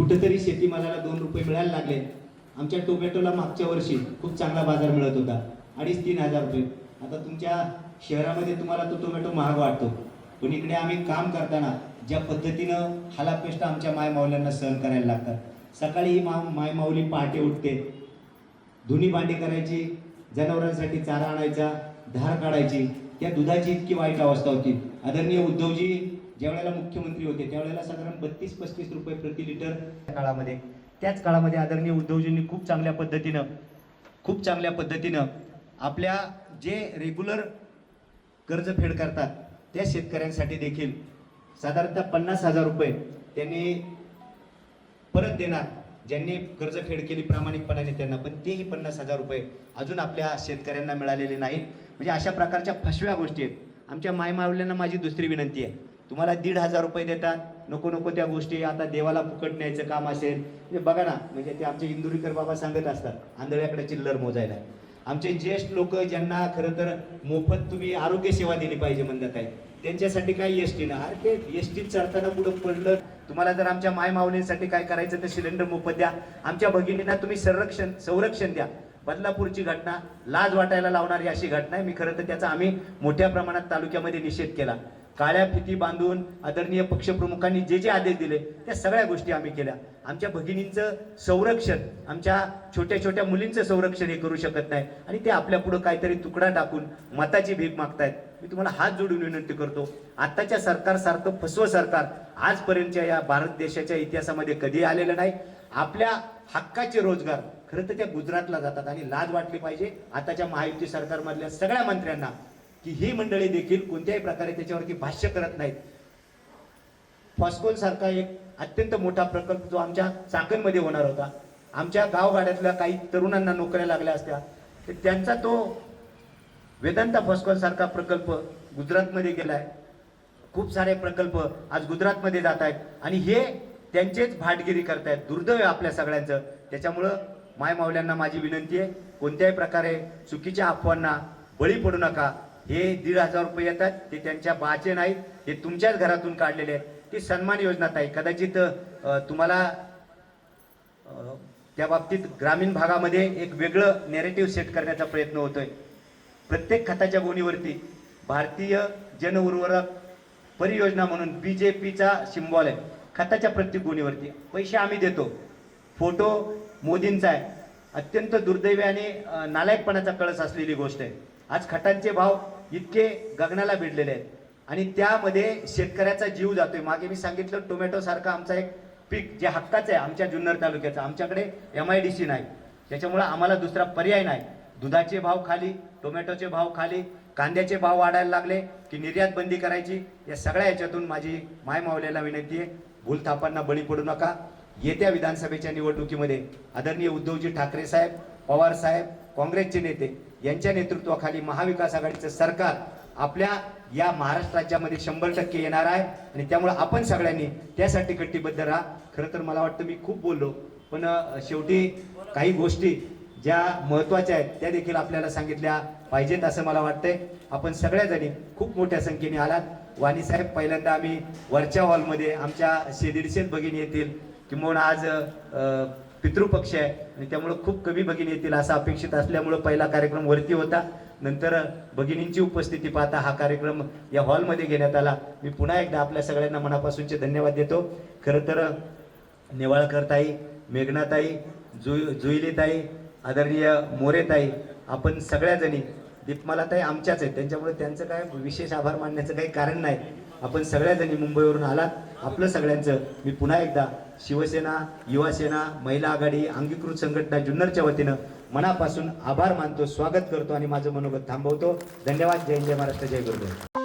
कुठेतरी शेतीमालाला दोन रुपये मिळायला लागले. आमच्या टोमॅटोला मागच्या वर्षी खूप चांगला बाजार मिळत होता. अडीच तीन हजार रुपये. आता तुमच्या शहरामध्ये तुम्हाला तो टोमॅटो महाग वाटतो. पण इकडे आम्ही काम करताना ज्या पद्धतीनं हालापेष्ट आमच्या मायमावल्यांना सहन करायला लागतात. सकाळी ही मा मायमाऊली पहाटे उठते. धुनी भांडी करायची जनावरांसाठी चारा आणायचा धार काढायची. त्या दुधाची इतकी वाईट अवस्था होती. आदरणीय उद्धवजी ज्यावेळेला मुख्यमंत्री होते त्यावेळेला साधारण बत्तीस पस्तीस रुपये प्रति लिटर त्या काळामध्ये त्याच काळामध्ये आदरणीय उद्धवजींनी खूप चांगल्या पद्धतीनं खूप चांगल्या पद्धतीनं आपल्या जे रेग्युलर कर्ज फेड करतात त्या शेतकऱ्यांसाठी देखील साधारणतः पन्नास हजार रुपये त्यांनी परत देणार ज्यांनी कर्ज फेड केली प्रामाणिकपणाने त्यांना पण तेही पन्नास हजार रुपये अजून आपल्या शेतकऱ्यांना मिळालेले नाहीत. म्हणजे अशा प्रकारच्या फसव्या गोष्टी आहेत. आमच्या मायमावल्यांना माझी दुसरी विनंती आहे. तुम्हाला दीड हजार रुपये देतात. नको नको त्या गोष्टी. आता देवाला फुकट न्यायचं काम असेल. म्हणजे बघा ना म्हणजे ते आमचे इंदुरीकर बाबा सांगत असतात आंधळ्याकडे चिल्लर मोजायला. आमचे ज्येष्ठ लोक ज्यांना खरं तर मोफत तुम्ही आरोग्य सेवा दिली पाहिजे म्हणतात आहे त्यांच्यासाठी काय एस टी ना? अरे ते एस टीत चढताना पुढं पडलं? तुम्हाला जर आमच्या माय मावलींसाठी काय करायचं तर सिलेंडर मोफत द्या. आमच्या भगिनींना तुम्ही संरक्षण संरक्षण द्या. बदलापूरची घटना लाज वाटायला लावणारी अशी घटना आहे. मी खरं तर त्याचा आम्ही मोठ्या प्रमाणात तालुक्यामध्ये निषेध केला. काळ्या फिती बांधून आदरणीय पक्षप्रमुखांनी जे जे आदेश दिले त्या सगळ्या गोष्टी आम्ही केल्या. आमच्या भगिनींचं संरक्षण आमच्या छोट्या छोट्या मुलींचं संरक्षण हे करू शकत नाही. आणि ते आपल्या पुढं काहीतरी तुकडा टाकून मताची भीक मागतायत. मी तुम्हाला हात जोडून विनंती करतो आताच्या सरकारसारखं फसवं सरकार आजपर्यंतच्या या भारत देशाच्या इतिहासामध्ये कधी आलेलं नाही. आपल्या हक्काचे रोजगार खरं तर त्या गुजरातला जातात आणि लाज वाटली पाहिजे. आताच्या महायुती सरकारमधल्या सगळ्या मंत्र्यांना की ही मंडळी देखील कोणत्याही प्रकारे त्याच्यावरती भाष्य करत नाहीत. फॉस्कोल सारखा एक अत्यंत मोठा प्रकल्प जो आमच्या चाकणमध्ये होणार होता. आमच्या गावगाड्यातल्या काही तरुणांना नोकऱ्या लागल्या असत्या. तर त्यांचा तो वेदांता फॉस्कोल सारखा प्रकल्प गुजरातमध्ये गेलाय. खूप सारे प्रकल्प आज गुजरातमध्ये जात आहेत. आणि हे त्यांचेच भाटगिरी करतायत. दुर्दैव आपल्या सगळ्यांचं. त्याच्यामुळं माय मावल्यांना माझी विनंती आहे कोणत्याही प्रकारे चुकीच्या अफवांना बळी पडू नका. हे दीड हजार रुपये येतात ते त्यांच्या बाचे नाहीत. हे तुमच्याच घरातून काढलेले आहेत. ती सन्मान योजना आहे कदाचित तुम्हाला त्या बाबतीत ग्रामीण भागामध्ये एक वेगळं नेरेटिव्ह सेट करण्याचा प्रयत्न होतोय. प्रत्येक खताच्या गोणीवरती भारतीय जन उर्वरक परियोजना म्हणून बी जे पीचा सिम्बॉल आहे. खताच्या प्रत्येक गोणीवरती पैसे आम्ही देतो. फोटो मोदींचा आहे. अत्यंत दुर्दैवी आणि नालायकपणाचा कळस असलेली गोष्ट आहे. आज खटांचे भाव इतके गगनाला भिडलेले आहेत. आणि त्यामध्ये शेतकऱ्याचा जीव जातोय. मागे मी सांगितलं टोमॅटो सारखा आमचा एक पीक जे हक्काचं आहे आमच्या जुन्नर तालुक्याचं. आमच्याकडे एम आय डी सी नाही. त्याच्यामुळं आम्हाला दुसरा पर्याय नाही. दुधाचे भाव खाली टोमॅटोचे भाव खाली कांद्याचे भाव वाढायला लागले की निर्यात बंदी करायची या सगळ्या याच्यातून माझी माय मावलेला विनंती आहे. भूलथापांना बळी पडू नका. येत्या विधानसभेच्या निवडणुकीमध्ये आदरणीय उद्धवजी ठाकरे साहेब पवार साहेब काँग्रेसचे नेते यांच्या नेतृत्वाखाली महाविकास आघाडीचं सरकार आपल्या या महाराष्ट्र राज्यामध्ये शंभर टक्के येणार आहे. आणि त्यामुळे आपण सगळ्यांनी त्यासाठी कटिबद्ध राहा. खरं तर मला वाटतं मी खूप बोललो. पण शेवटी काही गोष्टी ज्या महत्त्वाच्या आहेत त्या देखील आपल्याला सांगितल्या पाहिजेत असं मला वाटतंय. आपण सगळ्याजणी खूप मोठ्या संख्येने आलात. वाणी साहेब पहिल्यांदा आम्ही वरच्या हॉलमध्ये आमच्या शे दीडशेत भगिनी येतील. किंवा आज पितृपक्ष आहे आणि त्यामुळं खूप कमी भगिनी येतील असं अपेक्षित असल्यामुळं पहिला कार्यक्रम वरती होता. नंतर भगिनींची उपस्थिती पाहता हा कार्यक्रम या हॉलमध्ये घेण्यात आला. मी पुन्हा एकदा आपल्या सगळ्यांना मनापासूनचे धन्यवाद देतो. खरं तर नेवाळकरताई मेघनाताई जुई जुईलीताई आदरणीय मोरेताई आपण सगळ्याजणी दीपमालाताई आमच्याच आहेत. त्यांच्यामुळे त्यांचं काय विशेष आभार मानण्याचं काही कारण नाही. आपण सगळ्याजणी मुंबईवरून आलात. आपलं सगळ्यांचं. मी पुन्हा एकदा शिवसेना युवासेना महिला आघाडी अंगीकृत संघटना जुन्नरच्या वतीनं मनापासून आभार मानतो स्वागत करतो आणि माझं मनोगत थांबवतो. धन्यवाद. जय जय महाराष्ट्र जय गुरुदेव.